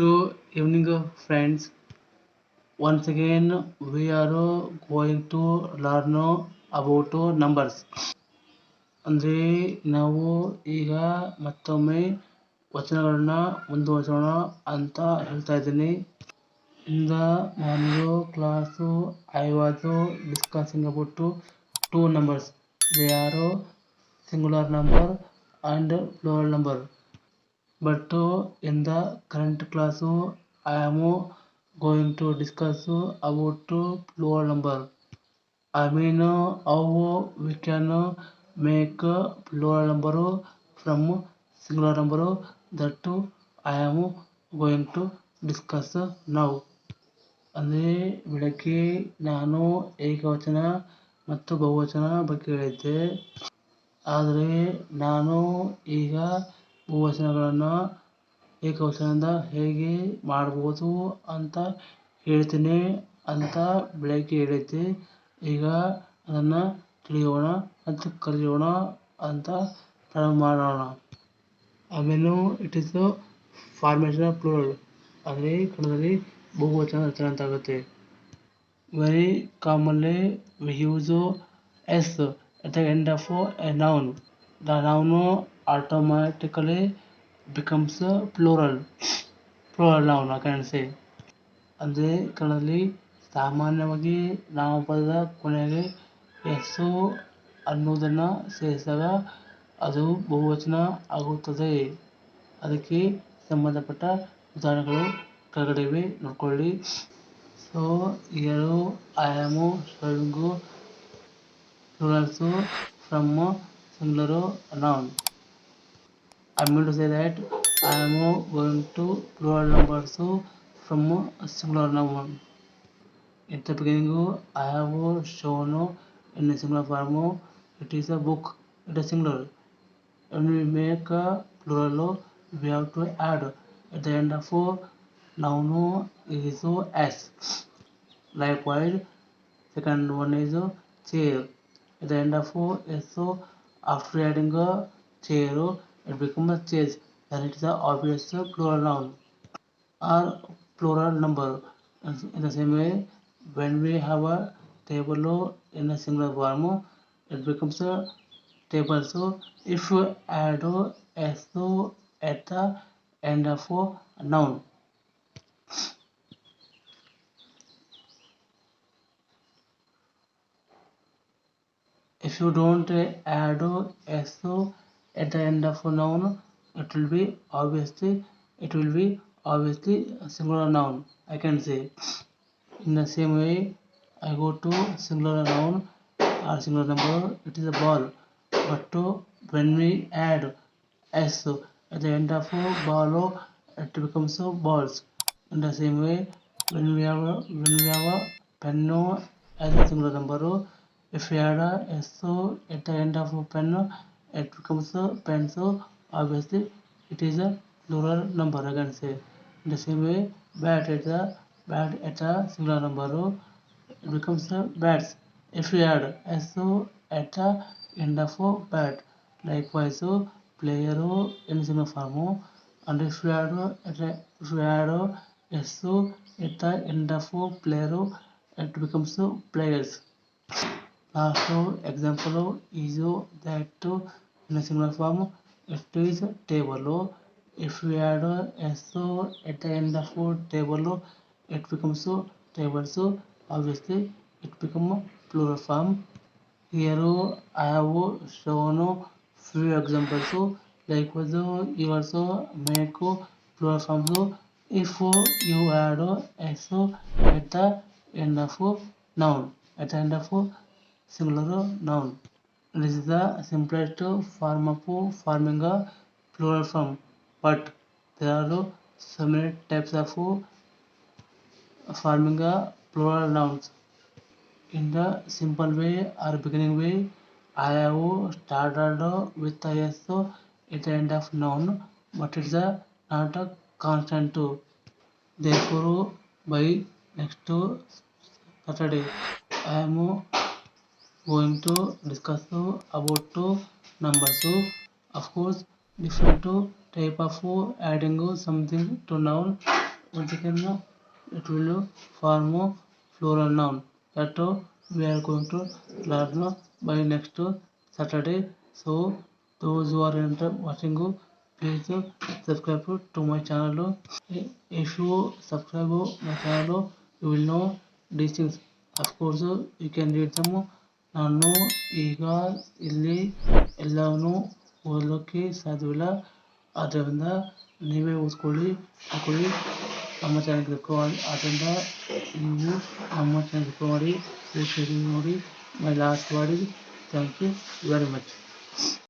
Good evening, friends. Once again, we are going to learn about numbers. ಅಂದರೆ ನಾವು ಈಗ ಮತ್ತೊಮ್ಮೆ ವಚನಗಳನ್ನ ಮುಂದುವರಿಸೋಣ ಅಂತ ಹೇಳ್ತಾ ಇದ್ದೀನಿ ಇಂದ the morning class I was discussing about two numbers they are singular number and plural number but in the current class I am going to discuss to plural number I mean how we can make plural number from singular number that I am going to discuss now ಅಂದರೆ ಬೆಳಗ್ಗೆ ನಾನು ಏಕವಚನ ಮತ್ತು ಬಹುವಚನ ಬಗ್ಗೆ ಹೇಳಿದ್ದೆ. ಆದರೆ ನಾನು ಈಗ ಬಹುವಚನಗಳನ್ನು ಏಕವಚನದಿಂದ ಹೇಗೆ ಮಾಡ್ಬೋದು ಅಂತ ಹೇಳ್ತೀನಿ ಅಂತ ಬೆಳಗ್ಗೆ ಹೇಳಿದ್ದೆ. ಈಗ ಅದನ್ನು ತಿಳಿಯೋಣ ಮತ್ತು ಕಲಿಯೋಣ ಅಂತ ಪ್ರಾರಂಭ ಮಾಡೋಣ. ಆಮೇಲೆ it is formation of plural ಅಂದರೆ ಕನ್ನಡದಲ್ಲಿ ಬಹುವಚನ ರಚನೆ ಅಂತ ಆಗುತ್ತೆ. Very commonly we use S at the end of a noun the noun automatically becomes a plural. Plural noun, I can say. ಅಂದರೆ ಕನ್ನಡದಲ್ಲಿ ಸಾಮಾನ್ಯವಾಗಿ ನಾಮಪದದ ಕೊನೆಗೆ ಎಸ್ಸು ಅನ್ನೋದನ್ನು ಸೇರಿಸಿದಾಗ ಅದು ಬಹುವಚನ ಆಗುತ್ತದೆ ಅದಕ್ಕೆ ಸಂಬಂಧಪಟ್ಟ ಉದಾಹರಣೆಗಳು ಕೆಳಗಡೆವೆ ನೋಡ್ಕೊಳ್ಳಿ so here I am showing from from singular noun. I mean to say that I am going to plural numbers So from a singular noun. At the beginning, I have shown in a singular form. It is a book. It is singular. When we make a plural, we have to add at the end of noun is s. Likewise, second one is chair. At the end of s, after adding a chair, it becomes a chairs. Then it is obvious plural noun or plural number. In the same way, when we have a table in a singular form, it becomes a table. So if you add s at the end of a noun, if you don't add s at the end of a noun it will be obviously it will be obviously a singular noun i can say. In the same way i go to singular noun or singular number it is a ball. But uh, when we add s at the end of a ball it becomes a balls. In the same way when we have a, when we have a pen as a singular number if we add a s at the end of a pen it becomes a pen so obviously it is a plural number I can say in the same way bat at the bat at a singular number it becomes a bats if we add s at the end of a bat likewise so player o in form and if we add at the, if we add s at the end of a player it becomes players last example is that in a singular form it is table if we add s at the end of table it becomes table so obviously it become plural form here i have shown few examples likewise you also make plural forms if you add s at the end of noun at the end of singular noun. it is the simplest form of forming a plural form, but there are so many types of forming a plural nouns. In the simple way or beginning way, I have started with a s at the end of noun, but it's a not a constant. Therefore, by next Saturday, I am going to discuss about two numbers. Of course, different type of adding something to noun once again it will form a plural noun that we are going to learn by next Saturday. So those who are watching, please subscribe to my channel. If you subscribe my channel, you will know these things. Of course, you can read them. ನಾನು ಈಗ ಇಲ್ಲಿ ಎಲ್ಲವನ್ನು ಓದಲಿಕ್ಕೆ ಸಾಧ್ಯವಿಲ್ಲ. ಆದ್ದರಿಂದ ನೀವೇ ಓದ್ಕೊಳ್ಳಿ, ಹಾಕೊಳ್ಳಿ. ನಮ್ಮ ಚಾನಲ್ಗೆ ಆದ್ದರಿಂದ ನೀವು ನಮ್ಮ ಚಾನಲ್ ಮಾಡಿ. ನೋಡಿ. ಮೈ ಲಾಸ್ಟ್ ಮಾಡಿ ಥ್ಯಾಂಕ್ ಯು ವೆರಿ ಮಚ್